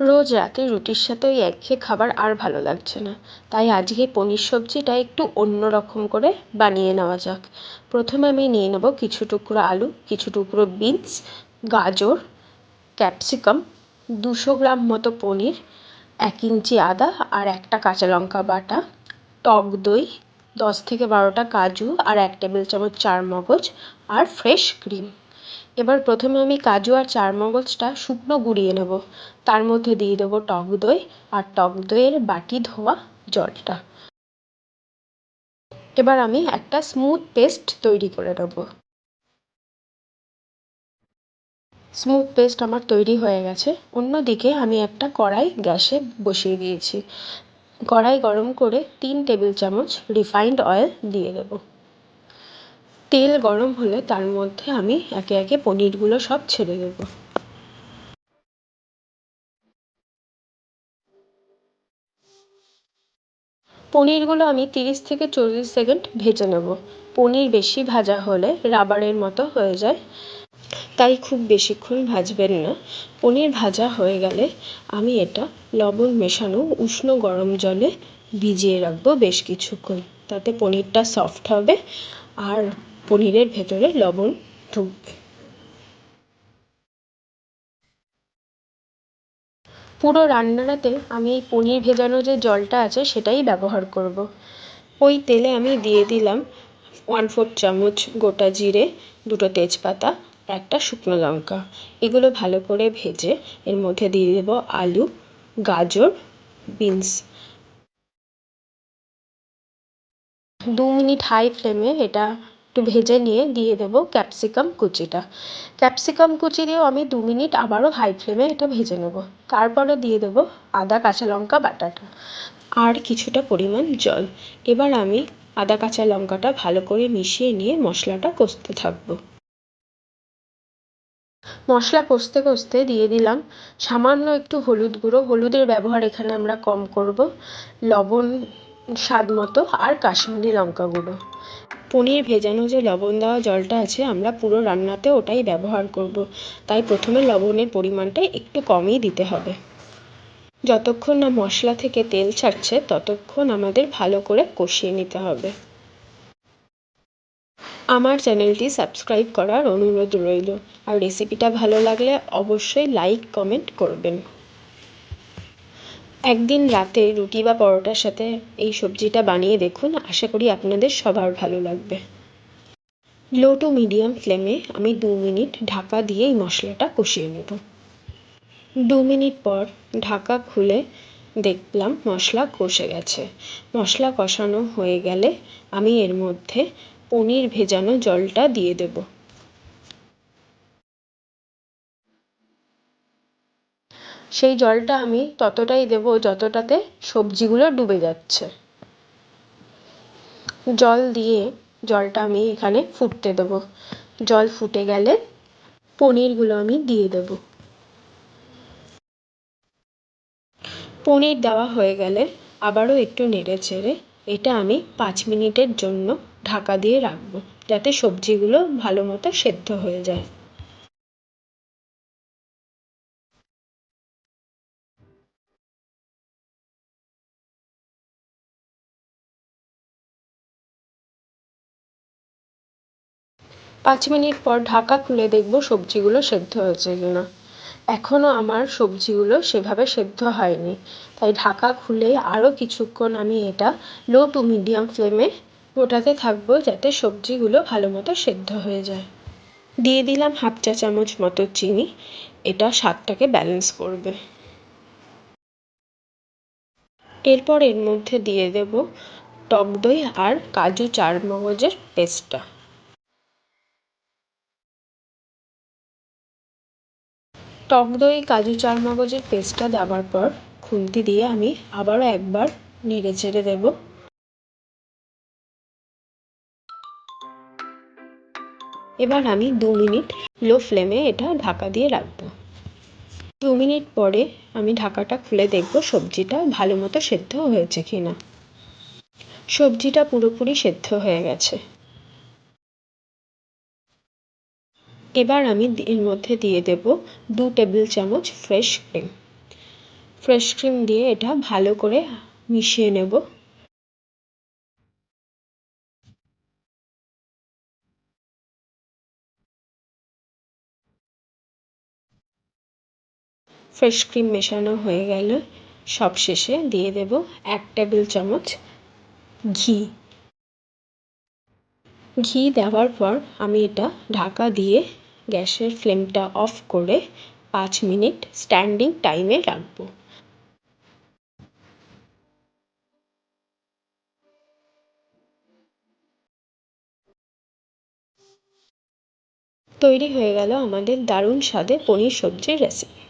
রোজ রাতে রুটির সাথে ওই একঘেয়ে খাবার আর ভালো লাগছে না। তাই আজকে পনির সবজিটা একটু অন্য রকম করে বানিয়ে নেওয়া যাক। প্রথমে আমি নিয়ে নেব কিছু টুকরো আলু, কিছু টুকরো বিনস, গাজর, ক্যাপসিকাম, দুশো গ্রাম মতো পনির, এক ইঞ্চি আদা আর একটা কাঁচা লঙ্কা বাটা, টক দই, দশ থেকে বারোটা কাজু আর এক টেবিল চামচ চারমগজ আর ফ্রেশ ক্রিম। এবার প্রথমে আমি কাজু আর চারমগজটা শুকনো গুঁড়িয়ে নেব। তার মধ্যে দিয়ে দেবো টক দই আর টক দইয়ের বাটি ধোয়া জলটা। এবার আমি একটা স্মুথ পেস্ট তৈরি করে নেব। স্মুথ পেস্ট আমার তৈরি হয়ে গেছে। অন্যদিকে আমি একটা কড়াই গ্যাসে বসিয়ে দিয়েছি। কড়াই গরম করে তিন টেবিল চামচ রিফাইন্ড অয়েল দিয়ে দেবো। তেল গরম হলে তার মধ্যে আমি একে একে পনিরগুলো সব ছেড়ে দেবো। পনিরগুলো আমি তিরিশ থেকে চল্লিশ সেকেন্ড ভেজে নেব। পনির বেশি ভাজা হলে রাবারের মতো হয়ে যায়। তাই খুব বেশিক্ষণ ভাজবেন না। পনির ভাজা হয়ে গেলে আমি এটা লবণ মেশানো উষ্ণ গরম জলে ভিজিয়ে রাখব বেশ কিছুক্ষণ। তাতে পনিরটা সফট হবে। আর পনিরের ভেতরে লবণ ঢুকবে পুরো রান্নাটাতে আমি এই পনির ভেজানো যে জলটা আছে সেটাই ব্যবহার করব। ওই তেলে আমি দিয়ে দিলাম ওয়ান ফোর্থ চামচ গোটা জিরে, দুটো তেজপাতা, একটা শুকনো লঙ্কা। এগুলো ভালো করে ভেজে এর মধ্যে দিয়ে দেবো আলু, গাজর, বিনস। দু মিনিট হাই ফ্লেমে এটা একটু ভেজে নিয়ে দিয়ে দেবো ক্যাপসিকাম কুচিটা। ক্যাপসিকাম কুচি দিয়েও আমি দু মিনিট আবারও হাই ফ্লেমে এটা ভেজে নেব। তারপরে দিয়ে দেবো আদা কাঁচা লঙ্কা বাটাটা। আর কিছুটা পরিমাণ জল। এবার আমি আদা কাঁচা লঙ্কাটা ভালো করে মিশিয়ে নিয়ে মশলাটা কষতে থাকব। মশলা কষতে কষতে দিয়ে দিলাম সামান্য একটু হলুদ গুঁড়ো। হলুদের ব্যবহার এখানে আমরা কম করব। লবণ স্বাদ মতো আর কাশ্মীরি লঙ্কা গুঁড়ো। পনির ভেজানো যে লবণ দেওয়া জলটা আছে, আমরা পুরো রান্নাতে ওটাই ব্যবহার করব। তাই প্রথমে লবণের পরিমাণটা একটু কমই দিতে হবে। যতক্ষণ না মশলা থেকে তেল ছাড়ছে, ততক্ষণ আমাদের ভালো করে কষিয়ে নিতে হবে। আমার চ্যানেলটি সাবস্ক্রাইব করার অনুরোধ রইল। আর রেসিপিটা ভালো লাগলে অবশ্যই লাইক, কমেন্ট করবেন। একদিন রাতে রুটি বা পরোটার সাথে এই সবজিটা বানিয়ে দেখুন। আশা করি আপনাদের সবার ভালো লাগবে। লো টু মিডিয়াম ফ্লেমে আমি দু মিনিট ঢাকা দিয়ে এই মশলাটা কষিয়ে নেব। দু মিনিট পর ঢাকা খুলে দেখলাম মশলা কষে গেছে। মশলা কষানো হয়ে গেলে আমি এর মধ্যে পনির ভেজানো জলটা দিয়ে দেবো। সেই জলটা আমি ততটাই দেবো যতটাতে সবজিগুলো ডুবে যাচ্ছে। জল দিয়ে জলটা আমি এখানে ফুটতে দেবো। জল ফুটে গেলে পনিরগুলো আমি দিয়ে দেবো। পনির দেওয়া হয়ে গেলে আবারও একটু নেড়ে চেড়ে এটা আমি পাঁচ মিনিটের জন্য ঢাকা দিয়ে রাখব, যাতে সবজিগুলো ভালো মতো সেদ্ধ হয়ে যায়। পাঁচ মিনিট পর ঢাকা খুলে দেখব সবজিগুলো সেদ্ধ হয়েছে কি না এখনও আমার সবজিগুলো সেভাবে সেদ্ধ হয়নি। তাই ঢাকা খুলে আরও কিছুক্ষণ আমি এটা লো টু মিডিয়াম ফ্লেমে ফোটাতে থাকব যাতে সবজিগুলো ভালো মতো সেদ্ধ হয়ে যায়। দিয়ে দিলাম হাফ চা চামচ মতো চিনি। এটা স্বাদটাকে ব্যালেন্স করবে। এরপর এর মধ্যে দিয়ে দেব টক দই আর কাজু চারমগজের পেস্টটা। টক দই, কাজু চারমগজের পেস্টটা দেওয়ার পর খুন্তি দিয়ে আমি আবারও একবার নেড়ে চেড়ে দেবো। এবার আমি দু মিনিট লো ফ্লেমে এটা ঢাকা দিয়ে রাখব। দু মিনিট পরে আমি ঢাকাটা খুলে দেখব সবজিটা ভালো মতো সেদ্ধ হয়েছে কি না সবজিটা পুরোপুরি সেদ্ধ হয়ে গেছে। এবার আমি এর মধ্যে দিয়ে দেব দু টেবিল চামচ ফ্রেশ ক্রিম ফ্রেশ ক্রিম দিয়ে এটা ভালো করে মিশিয়ে নেব। ফ্রেশ ক্রিম মেশানো হয়ে গেলে। সবশেষে দিয়ে দেব এক টেবিল চামচ ঘি। ঘি দেওয়ার পর আমি এটা ঢাকা দিয়ে গ্যাসের ফ্লেমটা অফ করে পাঁচ মিনিট স্ট্যান্ডিং টাইমে রাখব। তৈরি হয়ে গেল আমাদের দারুণ স্বাদের পনির সবজির রেসিপি